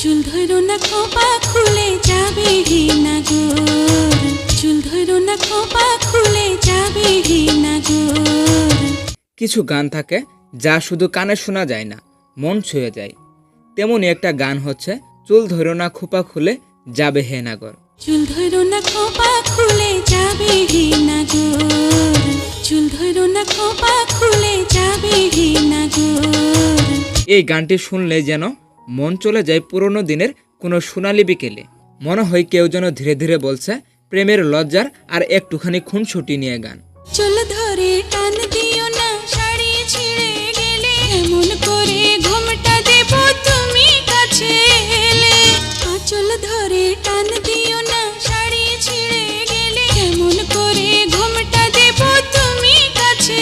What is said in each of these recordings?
চুল ধরো না খোপা খুলে যাবে হে নাগর চুল ধরো না খোপা খুলে যাবে হে নাগর কিছু গান থাকে যা শুধু কানে শোনা যায় না মন ছুঁয়ে যায়। তেমনই একটা গান হচ্ছে চুল ধরো না খোপা খুলে যাবে হে নাগর চুল ধরো না খোপা খুলে যাবে হে নাগর চুল ধরো না খোপা খুলে যাবে হে নাগর এই গানটি শুনলে যেন মন চলে যায় পুরনো দিনের কোনো সোনালি বিকেলে। মনে হয় কেউ যেন ধীরে ধীরে বলছে প্রেমের লজ্জার আর একটুখানি খুনছুটি নিয়ে গান। চুল ধরে টান দিও না শাড়ি ছিঁড়ে গেলে। এমন করে ঘুমটা দেব তুমি কাছে এলে। আঁচল ধরে টান দিও না শাড়ি ছিঁড়ে গেলে। এমন করে ঘুমটা দেব তুমি কাছে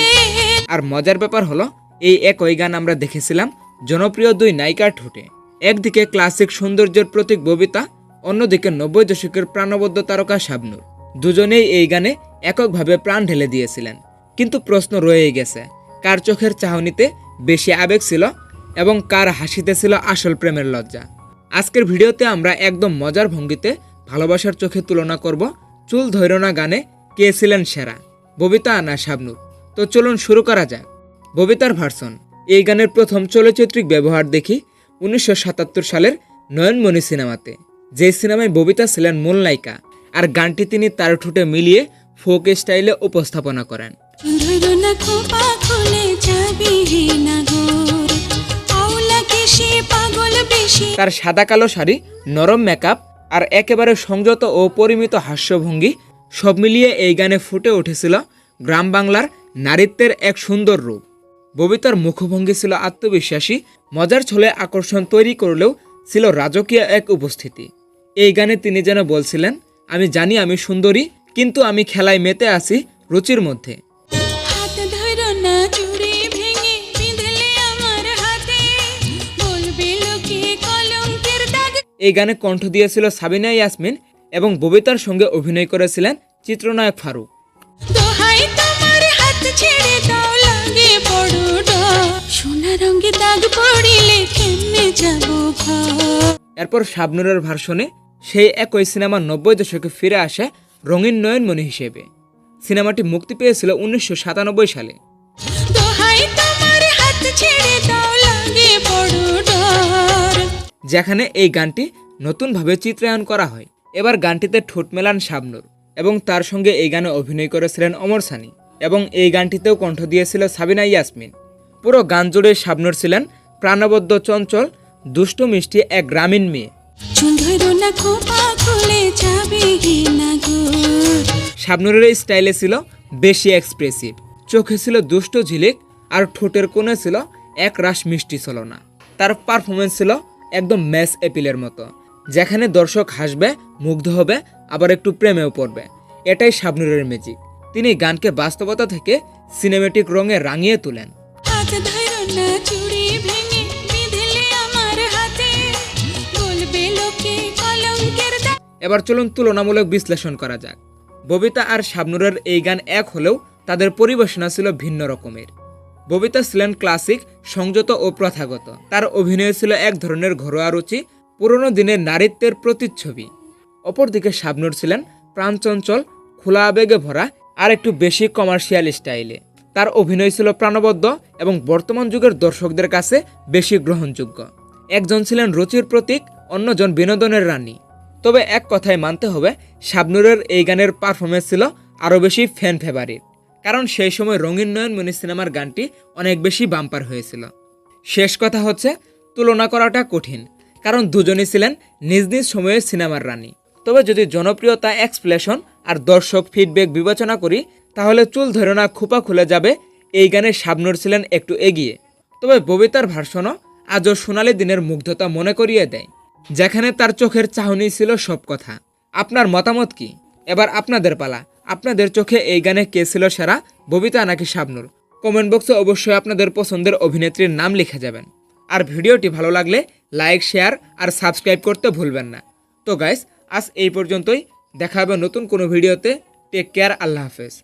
আর মজার ব্যাপার হলো এই একই গান আমরা দেখেছিলাম জনপ্রিয় দুই নায়িকার ঠোঁটে। একদিকে ক্লাসিক সৌন্দর্যের প্রতীক ববিতা, অন্যদিকে নব্বই দশকের প্রাণবদ্ধ তারকা শাবনুর। দুজনেই এই গানে এককভাবে প্রাণ ঢেলে দিয়েছিলেন। কিন্তু প্রশ্ন রয়েই গেছে, কার চোখের চাহনিতে বেশি আবেগ ছিল এবং কার হাসিতে ছিল আসল প্রেমের লজ্জা? আজকের ভিডিওতে আমরা একদম মজার ভঙ্গিতে ভালোবাসার চোখে তুলনা করব চুল ধৈর্য না গানে কে ছিলেন সেরা, ববিতা না শাবনুর? তো চলুন শুরু করা যাক। ববিতার ভার্সন, এই গানের প্রথম চলচ্চিত্রিক ব্যবহার দেখি উনিশশো সাতাত্তর সালের নয়নমণি সিনেমাতে যে সিনেমায় ববিতা ছিলেন মূল নায়িকা আর গানটি তিনি তার ঠোঁটে মিলিয়ে ফোক স্টাইলে উপস্থাপনা করেন। তার সাদা কালো শাড়ি নরম মেকআপ আর একেবারে সংযত ও পরিমিত হাস্যভঙ্গি সব মিলিয়ে এই গানে ফুটে উঠেছিল গ্রাম বাংলার নারীত্বের এক সুন্দর রূপ। ববিতার মুখভঙ্গি ছিল আত্মবিশ্বাসী মজার ছলে আকর্ষণ তৈরি করলেও ছিল রাজকীয় এক উপস্থিতি। এই গানে তিনি যেন বলছিলেন আমি জানি আমি সুন্দরী কিন্তু আমি খেলায় মেতে আছি রুচির মধ্যে। এই গানে কণ্ঠ দিয়েছিল সাবিনা ইয়াসমিন এবং ববিতার সঙ্গে অভিনয় করেছিলেন চিত্রনায়ক ফারুক। সোনা রঙে দাগ পড়িলে কেমনে যাব এরপর শাবনুরের ভার্সনে সেই একই সিনেমা নব্বই দশকে ফিরে আসে রঙিন নয়নমণি হিসেবে। সিনেমাটি মুক্তি পেয়েছিল উনিশশো সাতানব্বই সালে। যেখানে এই গানটি নতুনভাবে চিত্রায়ন করা হয়। এবার গানটিতে ঠোঁট মেলান শাবনুর এবং তার সঙ্গে এই গানে অভিনয় করেছিলেন অমর সানি এবং এই গানটিতেও কণ্ঠ দিয়েছিল সাবিনা ইয়াসমিন। পুরো গান জুড়ে শাবনুর ছিলেন প্রাণবদ্ধ চঞ্চল দুষ্টু মিষ্টি এক গ্রামীণ মেয়ে। শাবনুরের স্টাইলে ছিল বেশি এক্সপ্রেসিভ চোখে ছিল দুষ্ট ঝিলিক আর ঠোঁটের কোণে ছিল এক রাস মিষ্টি ছিল না তার পারফরমেন্স ছিল একদম ম্যাচ এপিলের মতো। যেখানে দর্শক হাসবে মুগ্ধ হবে আবার একটু প্রেমেও পড়বে। এটাই শাবনুরের ম্যাজিক তিনি গানকে বাস্তবতা থেকে সিনেমেটিক রঙে রাঙিয়ে তোলেন। এবার চলুন তুলনামূলক বিশ্লেষণ করা যাক। ববিতা আর শাবনুরের এই গান এক হলেও তাদের পরিবেশনা ছিল ভিন্ন রকমের। ববিতা ছিলেন ক্লাসিক, সংযত ও প্রথাগত। তার অভিনয় ছিল এক ধরনের ঘরোয়া রুচি, পুরনো দিনের নারীত্বের প্রতিচ্ছবি। অপরদিকে শাবনুর ছিলেন প্রাণচঞ্চল, খোলা আবেগে ভরা, আর একটু বেশি কমার্শিয়াল স্টাইলে তার অভিনয় ছিল প্রাণবদ্ধ এবং বর্তমান যুগের দর্শকদের কাছে বেশি গ্রহণযোগ্য। একজন ছিলেন রুচির প্রতীক, অন্যজন বিনোদনের রানী। তবে এক কথায় মানতে হবে, শাবনুরের এই গানের পারফরমেন্স ছিল আরও বেশি ফ্যান ফেভারিট কারণ সেই সময় রঙিন নয়নমণি সিনেমার গানটি অনেক বেশি বাম্পার হয়েছিল। শেষ কথা হচ্ছে, তুলনা করাটা কঠিন, কারণ দুজনই ছিলেন নিজ নিজ সময়ের সিনেমার রানী। তবে যদি জনপ্রিয়তা এক্সপ্লেশন আর দর্শক ফিডব্যাক বিবেচনা করি তাহলে চুল ধরে না খোপা খুলে যাবে, এই গানে শাবনুর ছিলেন একটু এগিয়ে। তবে ববিতার ভার্সনও আজও সোনালি দিনের মুগ্ধতা মনে করিয়ে দেয়, যেখানে তার চোখের চাহনি ছিল সব কথা। আপনার মতামত কি? এবার আপনাদের পালা। আপনাদের চোখে এই গানে কে ছিল সেরা? ববিতা নাকি শাবনুর? কমেন্ট বক্সে অবশ্যই আপনাদের পছন্দের অভিনেত্রীর নাম লিখে যাবেন। আর ভিডিওটি ভালো লাগলে লাইক, শেয়ার আর সাবস্ক্রাইব করতে ভুলবেন না। তো গাইস, আজ এই পর্যন্তই। দেখা হবে নতুন কোনো ভিডিওতে। টেক কেয়ার, আল্লাহ হাফেজ।